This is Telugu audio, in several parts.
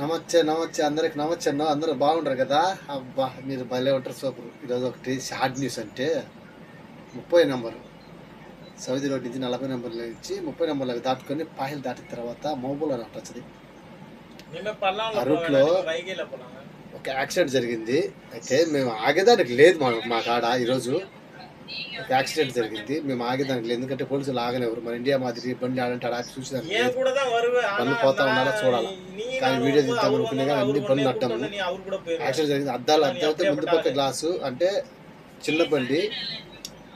నమస్తే నమస్తే అందరికి నమస్తే అన్న అందరూ బాగుంటారు కదా? అబ్బా మీరు భలే ఉంటారు సూపర్. ఈరోజు ఒకటి షార్ట్ న్యూస్ అంటే ముప్పై నెంబరు. సౌదీ రోడ్ నుంచి నలభై నెంబర్లు ఇచ్చి ముప్పై నెంబర్లకు దాటుకొని పాయలు దాటిన తర్వాత మోబుల్ అని వచ్చింది. ఆ రూట్లో ఒక యాక్సిడెంట్ జరిగింది. అయితే మేము ఆగేదానికి లేదు మా మా కాడ ఈరోజు. ఒక యాక్సిడెంట్ జరిగింది. మేము ఆగేదానికి లేదు. ఎందుకంటే పోలీసులు ఆగనివ్వరు మన ఇండియా మాదిరి బండి ఆడంటే ఆడ చూసేదానికి పనులు పోతా ఉండాలా చూడాలా. కానీ వీడియో తీద్దాం అనుకునే కానీ అన్ని పనులు అడ్డము. యాక్సిడెంట్ జరిగింది. అద్దాలు అద్దాలతో ముందు పక్క గ్లాసు అంటే చిన్న బండి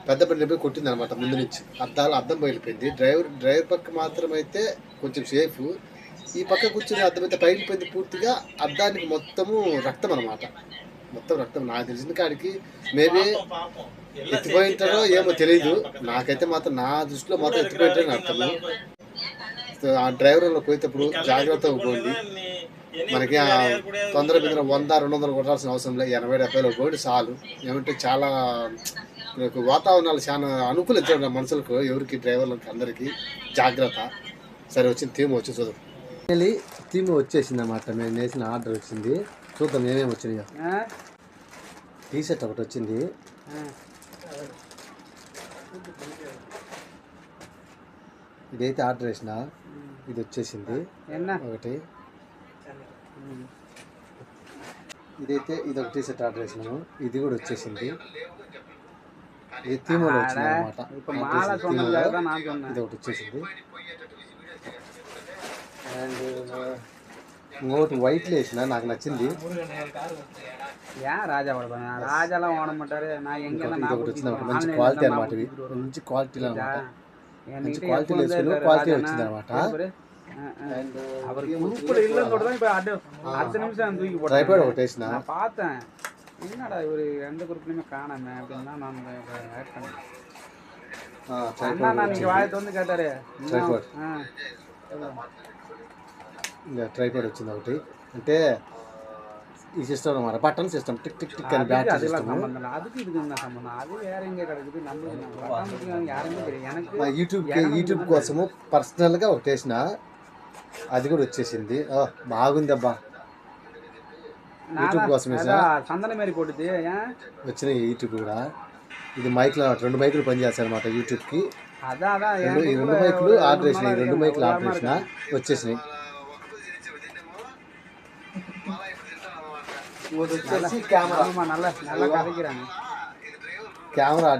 పెద్ద బండి పోయి కొట్టింది అనమాట ముందు నుంచి. అద్దాలు అద్దం పగిలిపోయింది. డ్రైవర్ డ్రైవర్ పక్క మాత్రం అయితే కొంచెం సేఫ్. ఈ పక్క కూర్చుని అద్దం అయితే పగిలిపోయింది పూర్తిగా. అద్దానికి మొత్తము రక్తం అనమాట మొత్తం రక్తం నాకు తెలిసిన కాడికి మేబీ ఎత్తిపోయింటారో ఏమో తెలియదు నాకైతే మాత్రం నా దృష్టిలో మాత్రం ఎత్తిపోయింటారని అర్థము సో ఆ డ్రైవర్ పోయేటప్పుడు జాగ్రత్తగా పోండి. మనకి ఆ తొందర మీద వంద రెండు వందలు కొట్టాల్సిన అవసరం లేదు. ఎనభై డెబ్బైలో పోయి చాలు. ఏమంటే చాలా వాతావరణాలు చాలా అనుకూలించడం మనుషులకు ఎవరికి డ్రైవర్లకు అందరికీ జాగ్రత్త. సరే వచ్చింది థీమ్ వచ్చి చూద్దాం. థీమ్ వచ్చేసింది అన్నమాట మేము వేసిన ఆర్డర్ వచ్చింది. చూద్దాం ఏమేమి వచ్చినాయో. టీ షర్ట్ ఒకటి వచ్చింది. ఇదైతే ఆర్డర్ వేసిన ఇది వచ్చేసింది. ఒకటి. ఇదైతే ఇది ఒక టీ షర్ట్ ఆర్డర్ చేసినాము ఇది కూడా వచ్చేసింది. ఇది తీమోలో వచ్చింది అనమాట ఇది ఒకటి వచ్చేసింది. ఇంకోటి వైట్ లేసిన నాకు నచ్చింది. మంచి క్వాలిటీ అనమాట ఇది. మంచి క్వాలిటీ అనమాట మంచి క్వాలిటీ క్వాలిటీ వచ్చింది అనమాట பார்த்தேன் என்னடா குரூப்லையுமே நான் ట్రైపాడ్ వచ్చింది ఒకటి. అంటే ఈ సిస్టమ్ అనమాట button system tick tick tick అని బ్యాటరీ సిస్టమ్ యూట్యూబ్ యూట్యూబ్ కోసము పర్సనల్గా ఒకటి వేసిన. అది కూడా వచ్చేసింది. బాగుంది అబ్బా యూట్యూబ్ కోసం వేసిన. వచ్చినాయి యూట్యూబ్ కూడా. ఇది మైక్లు రెండు మైకులు పనిచేస్తాయి అనమాట యూట్యూబ్కి ఈ రెండు మైకులు ఆర్డర్ వేసినాయి రెండు మైకులు ఆర్డర్ వేసిన వచ్చేసినాయి. కెమెరా కెమెరా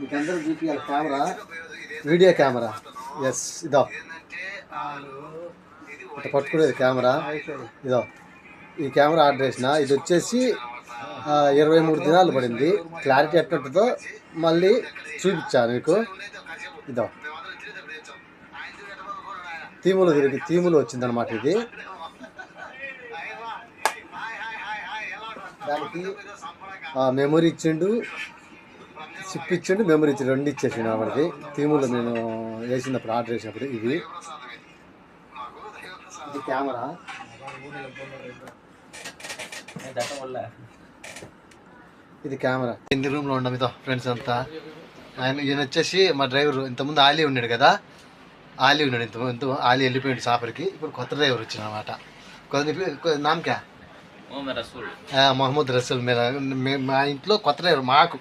మీకందరూ చూపించాలి కెమెరా వీడియో కెమెరా ఎస్ ఇదో. ఇట్లా పట్టుకునేది కెమెరా ఇదో. ఈ కెమెరా ఆర్డర్ చేసిన ఇది వచ్చేసి ఇరవై మూడు దినాలు పడింది. క్లారిటీ ఎట్టుంటుందో మళ్ళీ చూపించాను మీకు. ఇదో. తీములు తిరిగి తీములు వచ్చిందనమాట ఇది. దానికి మెమొరీ ఇచ్చిండు. చిప్ ఇచ్చిండు మెమరీ ఇచ్చిండు రెండు ఇచ్చేసిండు మనకి తీములు నేను వేసినప్పుడు ఆర్డర్ చేసినప్పుడు ఇది ఇది కెమెరా. ఇది కెమెరా. ఎన్ని రూమ్లో ఉండం ఇదో ఫ్రెండ్స్ అంతా. ఆయన ఈయన వచ్చేసి మా డ్రైవర్ ఇంతకుముందు ఆలీ ఉన్నాడు కదా. ఆలీ ఉన్నాడు ఇంతకుముందు ఆలీ వెళ్ళిపోయాడు సాపర్కి ఇప్పుడు కొత్త డ్రైవర్ వచ్చిన అనమాట కొత్త నామ్ క్యా? ఆ, మహమ్మద్ రసూల్. మీద మే- ఇంట్లో కొత్త డ్రైవర్ మాకు.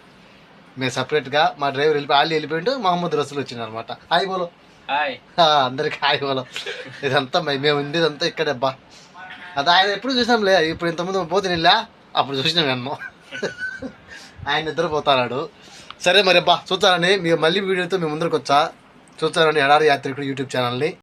మేము సపరేట్గా మా డ్రైవర్ వెళ్ళిపోయి ఆలీ వెళ్ళిపోయిండు మహమ్మద్ రసూల్ వచ్చింది అనమాట హాయ్. బోలో అందరికి హాయ్ బోలో. ఇదంతా మే- మేము ఉండేదంతా ఇక్కడే అబ్బా. అది ఆయన ఎప్పుడు చూసాంలే ఇప్పుడు ఇంతకుముందు పోతే నిల్లా? అప్పుడు చూసినాం అన్నో ఆయన నిద్రపోతాడు సరే మరి అబ్బా చూస్తారని మీరు మళ్ళీ వీడియోతో మీ ముందరికి వచ్చా చూస్తారని ఎడారి యాత్రికుడు యూట్యూబ్ ఛానల్ని.